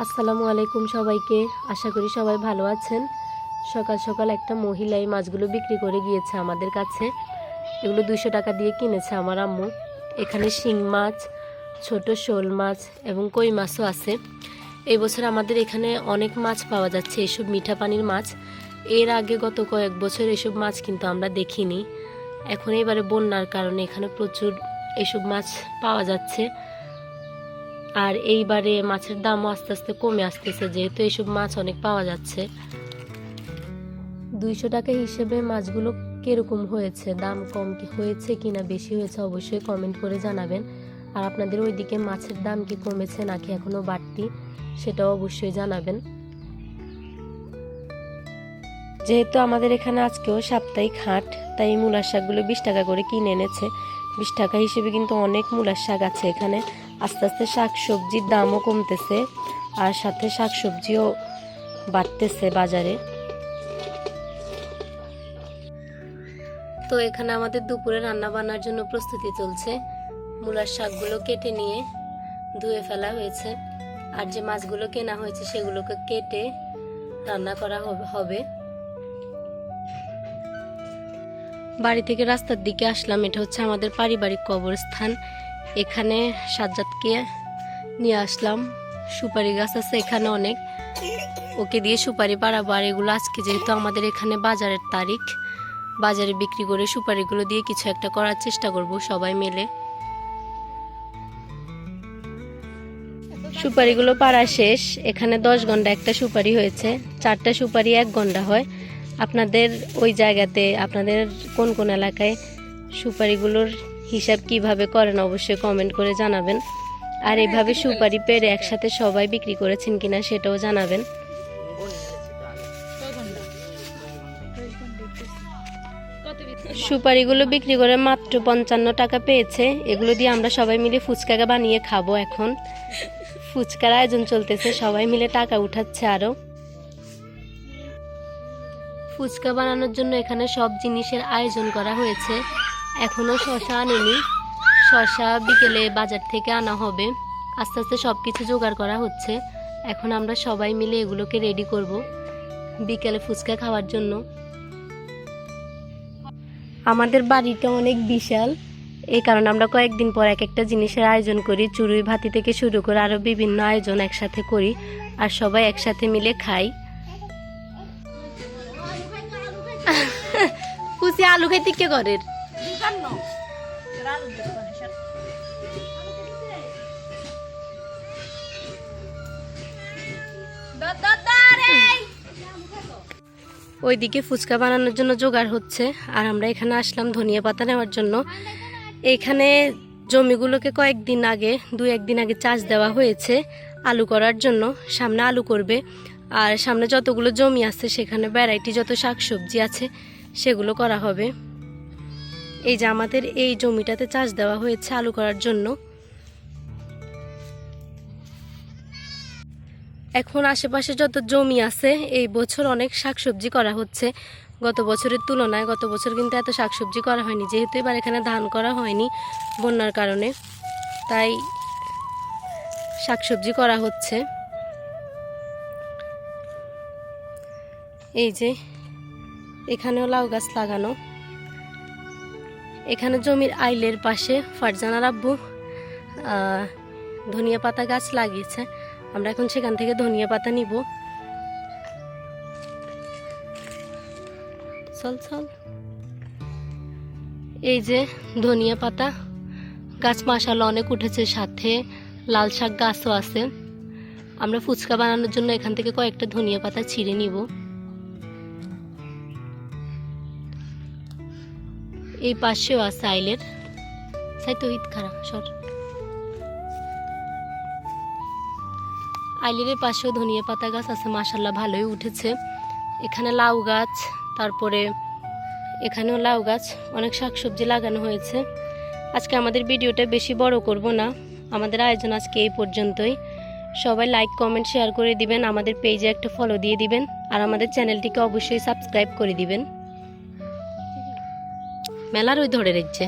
আসসালামু আলাইকুম সবাইকে। আশা করি সবাই ভালো আছেন। সকাল সকাল একটা মহিলা এই মাছগুলো বিক্রি করে গিয়েছে আমাদের কাছে। এগুলো দুশো টাকা দিয়ে কিনেছে আমার আম্মু। এখানে শিং মাছ, ছোট শোল মাছ এবং কই মাছও আছে। এই বছর আমাদের এখানে অনেক মাছ পাওয়া যাচ্ছে, এসব মিঠা পানির মাছ। এর আগে গত কয়েক বছর এসব মাছ কিন্তু আমরা দেখিনি। এখন এবারে বন্যার কারণে এখানে প্রচুর এসব মাছ পাওয়া যাচ্ছে। আর এইবারে মাছের দামও আস্তে আস্তে কমে আসতেছে, যেহেতু এইসব মাছ অনেক পাওয়া যাচ্ছে। দুইশো টাকা হিসেবে মাছগুলো কীরকম হয়েছে, দাম কম কি হয়েছে কি না বেশি হয়েছে অবশ্যই কমেন্ট করে জানাবেন। আর আপনাদের ওইদিকে মাছের দাম কি কমেছে নাকি এখনও বাড়তি, সেটাও অবশ্যই জানাবেন। যেহেতু আমাদের এখানে আজকেও সাপ্তাহিক হাট, তাই মূলার শাকগুলো বিশ টাকা করে কিনে এনেছে। বিশ টাকা হিসেবে কিন্তু অনেক মূলার শাক আছে এখানে। আস্তে আস্তে শাক সবজির দামও কমতেছে আর সাথে শাক সবজিও বাড়তেছে বাজারে। তো এখানে আমাদের দুপুরে রান্না বান্নার জন্য প্রস্তুতি চলছে। মূলার শাকগুলো কেটে নিয়ে ধুয়ে ফেলা হয়েছে। আর যে মাছগুলো কেনা হয়েছে সেগুলোকে কেটে রান্না করা হবে- বাড়ি থেকে রাস্তার দিকে আসলাম। এটা হচ্ছে আমাদের পারিবারিক কবরস্থান। এখানে সাজ্জাদকে নিয়ে আসলাম। সুপারি গাছ আছে এখানে অনেক। ওকে দিয়ে সুপারি পাড়াবো আর এগুলো আজকে যেহেতু আমাদের এখানে বাজারের তারিখ, বাজারে বিক্রি করে সুপারিগুলো দিয়ে কিছু একটা করার চেষ্টা করব সবাই মিলে। সুপারিগুলো পাড়া শেষ। এখানে দশ ঘণ্টা একটা সুপারি হয়েছে। চারটা সুপারি এক ঘণ্টা হয়। আপনাদের ওই জায়গাতে, আপনাদের কোন কোন এলাকায় সুপারিগুলোর হিসাব কীভাবে করেন অবশ্যই কমেন্ট করে জানাবেন। আর এভাবে সুপারি পেরে একসাথে সবাই বিক্রি করেছেন কিনা সেটাও জানাবেন। সুপারিগুলো বিক্রি করে মাত্র পঞ্চান্ন টাকা পেয়েছে। এগুলো দিয়ে আমরা সবাই মিলে ফুচকাকে বানিয়ে খাব এখন। ফুচকার আয়োজন চলতেছে, সবাই মিলে টাকা উঠাচ্ছে আরও। ফুচকা বানানোর জন্য এখানে সব জিনিসের আয়োজন করা হয়েছে। এখনও শশা আনেনি। শশা বিকেলে বাজার থেকে আনা হবে। আস্তে আস্তে সব কিছু জোগাড় করা হচ্ছে। এখন আমরা সবাই মিলে এগুলোকে রেডি করব বিকেলে ফুচকা খাওয়ার জন্য। আমাদের বাড়িটা অনেক বিশাল। এই কারণে আমরা কয়েকদিন পর এক একটা জিনিসের আয়োজন করি। চুরুই ভাতি থেকে শুরু করে আরও বিভিন্ন আয়োজন একসাথে করি আর সবাই একসাথে মিলে খাই। কুচি আলু খাইতে কে ওইদিকে ফুচকা বানানোর জন্য জোগাড় হচ্ছে, আর আমরা এখানে আসলাম ধনিয়া পাতা নেওয়ার জন্য। এখানে জমিগুলোকে কয়েকদিন আগে, দু একদিন আগে চাষ দেওয়া হয়েছে আলু করার জন্য। সামনে আলু করবে, আর সামনে যতগুলো জমি আছে, সেখানে ভ্যারাইটি যত শাকসবজি আছে, সেগুলো করা হবে। এই যে আমাদের এই জমিটাতে চাষ দেওয়া হয়েছে আলু করার জন্য। এখন আশেপাশে যত জমি আছে, এই বছর অনেক শাকসবজি করা হচ্ছে। গত বছরের তুলনায় গত বছর কিন্তু এত শাকসবজি করা হয়নি, যেহেতু এবার এখানে ধান করা হয়নি বন্যার কারণে। তাই শাকসবজি করা হচ্ছে। এই যে এখানেও লাউ গাছ লাগানো। এখানে জমির আইলের পাশে ফারজানার আব্বু ধনিয়া পাতা গাছ লাগিয়েছে। আমরা এখন সেখান থেকে ধনিয়া পাতা নিব। চল চল। এই যে ধনিয়া পাতা, গাছ মাসালা অনেক উঠেছে। সাথে লাল শাক গাছও আছে। আমরা ফুচকা বানানোর জন্য এখান থেকে কয়েকটা ধনিয়া পাতা ছিঁড়ে নিব। এই পাশেও আছে আইলের। সাই তো হিত খারাপ, সর। আইলের পাশেও ধনিয়া পাতা গাছ আছে মাসাল্লাহ ভালোই উঠেছে। এখানে লাউ গাছ, তারপরে এখানেও লাউ গাছ, অনেক শাকসবজি লাগানো হয়েছে। আজকে আমাদের ভিডিওটা বেশি বড় করব না, আমাদের আয়োজন আজকে এই পর্যন্তই। সবাই লাইক কমেন্ট শেয়ার করে দিবেন, আমাদের পেজে একটা ফলো দিয়ে দিবেন, আর আমাদের চ্যানেলটিকে অবশ্যই সাবস্ক্রাইব করে দিবেন। মেলার ওই ধরে রেখছে